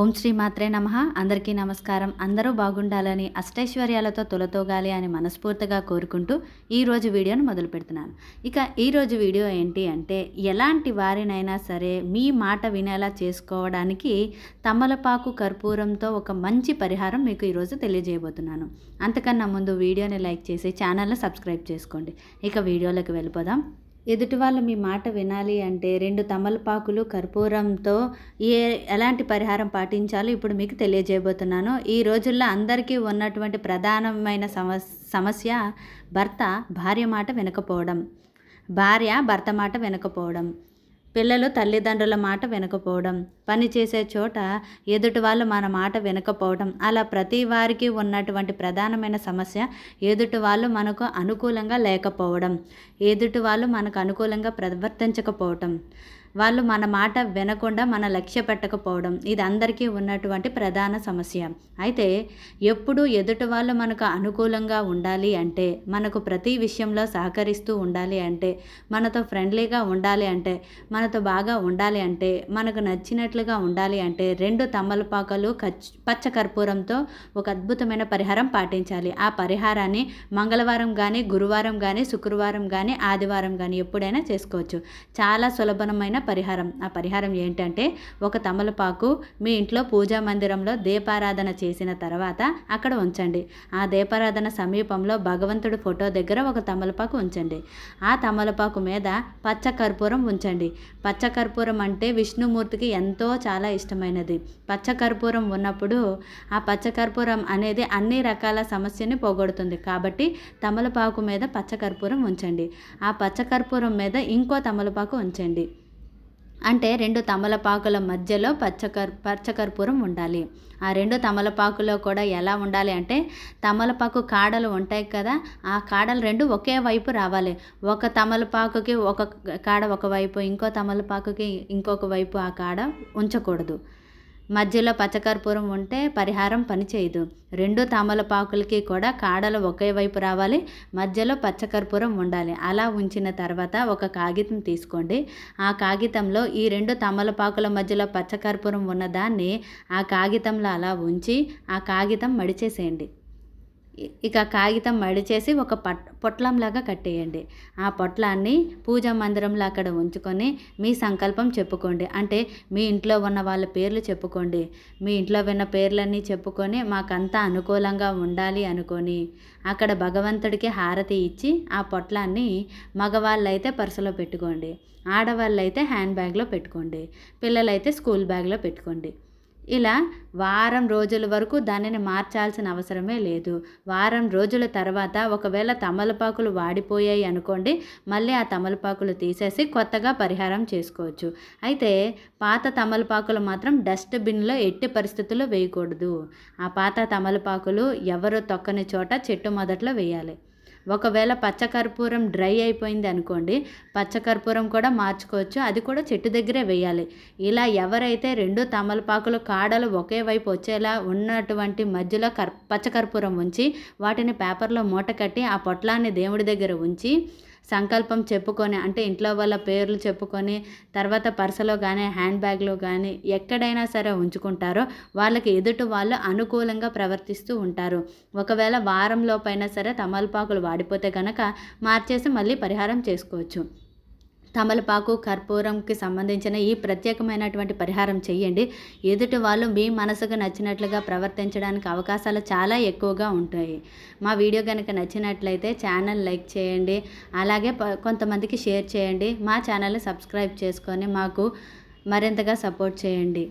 ఓం శ్రీ మాత్రే నమ. అందరికీ నమస్కారం. అందరూ బాగుండాలని అష్టైశ్వర్యాలతో తొలతోగాలి అని మనస్ఫూర్తిగా కోరుకుంటూ ఈరోజు వీడియోను మొదలు పెడుతున్నాను. ఇక ఈరోజు వీడియో ఏంటి అంటే ఎలాంటి వారినైనా సరే మీ మాట వినేలా చేసుకోవడానికి తమలపాకు కర్పూరంతో ఒక మంచి పరిహారం మీకు ఈరోజు తెలియజేయబోతున్నాను. అంతకన్నా ముందు వీడియోని లైక్ చేసి ఛానల్ని సబ్స్క్రైబ్ చేసుకోండి. ఇక వీడియోలోకి వెళ్ళిపోదాం. ఎదుటి వాళ్ళు మీ మాట వినాలి అంటే రెండు తమలపాకులు కర్పూరంతో ఏ ఎలాంటి పరిహారం పాటించాలో ఇప్పుడు మీకు తెలియజేయబోతున్నాను. ఈ రోజుల్లో అందరికీ ఉన్నటువంటి ప్రధానమైన సమస్ సమస్య భర్త భార్య మాట వినకపోవడం. భార్య భర్త మాట వినకపోవడం. పిల్లలు తల్లిదండ్రుల మాట వినకపోవడం పని చేసే చోట ఎదుటి వాళ్ళు మన మాట వినకపోవడం అలా ప్రతి వారికి ఉన్నటువంటి ప్రధానమైన సమస్య ఎదుటి వాళ్ళు మనకు అనుకూలంగా లేకపోవడం ఎదుటి వాళ్ళు మనకు అనుకూలంగా ప్రవర్తించకపోవటం. వాళ్ళు మన మాట వినకుండా మన లక్ష్య పెట్టకపోవడం ఇది అందరికీ ఉన్నటువంటి ప్రధాన సమస్య. అయితే ఎప్పుడు ఎదుటి వాళ్ళు మనకు అనుకూలంగా ఉండాలి అంటే మనకు ప్రతి విషయంలో సహకరిస్తూ ఉండాలి అంటే మనతో ఫ్రెండ్లీగా ఉండాలి అంటే మనతో బాగా ఉండాలి అంటే మనకు నచ్చినట్లుగా ఉండాలి అంటే రెండు తమలపాకలు పచ్చ కర్పూరంతో ఒక అద్భుతమైన పరిహారం పాటించాలి. ఆ పరిహారాన్ని మంగళవారం కానీ గురువారం కానీ శుక్రవారం కానీ ఆదివారం కానీ ఎప్పుడైనా చేసుకోవచ్చు. చాలా సులభమైన పరిహారం. ఆ పరిహారం ఏంటంటే ఒక తమలపాకు మీ ఇంట్లో పూజా మందిరంలో దీపారాధన చేసిన తర్వాత అక్కడ ఉంచండి. ఆ దీపారాధన సమీపంలో భగవంతుడి ఫోటో దగ్గర ఒక తమలపాకు ఉంచండి. ఆ తమలపాకు మీద పచ్చ కర్పూరం ఉంచండి. పచ్చ కర్పూరం అంటే విష్ణుమూర్తికి ఎంతో చాలా ఇష్టమైనది. పచ్చ కర్పూరం ఉన్నప్పుడు ఆ పచ్చ కర్పూరం అనేది అన్ని రకాల సమస్యని పోగొడుతుంది. కాబట్టి తమలపాకు మీద పచ్చ కర్పూరం ఉంచండి. ఆ పచ్చ కర్పూరం మీద ఇంకో తమలపాకు ఉంచండి. అంటే రెండు తమలపాకుల మధ్యలో పచ్చకర్ పచ్చకర్పూరం ఉండాలి. ఆ రెండు తమలపాకులో కూడా ఎలా ఉండాలి అంటే తమలపాకు కాడలు ఉంటాయి కదా ఆ కాడలు రెండు ఒకే వైపు రావాలి. ఒక తమలపాకుకి ఒక కాడ ఒక వైపు ఇంకో తమలపాకుకి ఇంకొక వైపు ఆ కాడ ఉంచకూడదు. మధ్యలో పచ్చకర్పూరం ఉంటే పరిహారం పనిచేయదు రెండు తామలపాకులకి కూడా కాడలు ఒకే వైపు రావాలి మధ్యలో పచ్చకర్పూరం ఉండాలి. అలా ఉంచిన తర్వాత ఒక కాగితం తీసుకోండి. ఆ కాగితంలో ఈ రెండు తమలపాకుల మధ్యలో పచ్చకర్పూరం ఉన్నదాన్ని ఆ కాగితంలో అలా ఉంచి ఆ కాగితం మడిచేసేయండి. ఇక కాగితం మడిచేసి ఒక పట్ పొట్లంలాగా కట్టేయండి. ఆ పొట్లాన్ని పూజా మందిరంలో అక్కడ ఉంచుకొని మీ సంకల్పం చెప్పుకోండి. అంటే మీ ఇంట్లో ఉన్న వాళ్ళ పేర్లు చెప్పుకోండి. మీ ఇంట్లో ఉన్న పేర్లన్నీ చెప్పుకొని మాకంతా అనుకూలంగా ఉండాలి అనుకొని అక్కడ భగవంతుడికి హారతి ఇచ్చి ఆ పొట్లాన్ని మగవాళ్ళైతే పర్సులో పెట్టుకోండి. ఆడవాళ్ళైతే హ్యాండ్ బ్యాగ్లో పెట్టుకోండి. పిల్లలైతే స్కూల్ బ్యాగ్లో పెట్టుకోండి. ఇలా వారం రోజుల వరకు దానిని మార్చాల్సిన అవసరమే లేదు. వారం రోజుల తర్వాత ఒకవేళ తమలపాకులు వాడిపోయాయి అనుకోండి మళ్ళీ ఆ తమలపాకులు తీసేసి కొత్తగా పరిహారం చేసుకోవచ్చు. అయితే పాత తమలపాకులు మాత్రం డస్ట్బిన్లో ఎట్టి పరిస్థితుల్లో వేయకూడదు. ఆ పాత తమలపాకులు ఎవరు తొక్కని చోట చెట్టు మొదట్లో వేయాలి. ఒకవేళ పచ్చకర్పూరం డ్రై అయిపోయింది అనుకోండి పచ్చకర్పూరం కూడా మార్చుకోవచ్చు. అది కూడా చెట్టు దగ్గరే వేయాలి. ఇలా ఎవరైతే రెండు తమలపాకులు కాడలు ఒకే వైపు వచ్చేలా ఉన్నటువంటి మధ్యలో కర్ పచ్చకర్పూరం ఉంచి వాటిని పేపర్లో మూట కట్టి ఆ పొట్లాన్ని దేవుడి దగ్గర ఉంచి సంకల్పం చెప్పుకొని అంటే ఇంట్లో వాళ్ళ పేర్లు చెప్పుకొని తర్వాత పర్సలో కానీ హ్యాండ్ బ్యాగ్లో కానీ ఎక్కడైనా సరే ఉంచుకుంటారో వాళ్ళకి ఎదుటి వాళ్ళు అనుకూలంగా ప్రవర్తిస్తూ ఉంటారు. ఒకవేళ వారంలోపైనా సరే తమలపాకులు వాడిపోతే కనుక మార్చేసి మళ్ళీ పరిహారం చేసుకోవచ్చు. తమలపాకు కర్పూరంకి సంబంధించిన ఈ ప్రత్యేకమైనటువంటి పరిహారం చేయండి. ఎదుటి వాళ్ళు మీ మనసుకు నచ్చినట్లుగా ప్రవర్తించడానికి అవకాశాలు చాలా ఎక్కువగా ఉంటాయి. మా వీడియో కనుక నచ్చినట్లయితే ఛానల్ లైక్ చేయండి. అలాగే కొంతమందికి షేర్ చేయండి. మా ఛానల్ని సబ్స్క్రైబ్ చేసుకొని మాకు మరింతగా సపోర్ట్ చేయండి.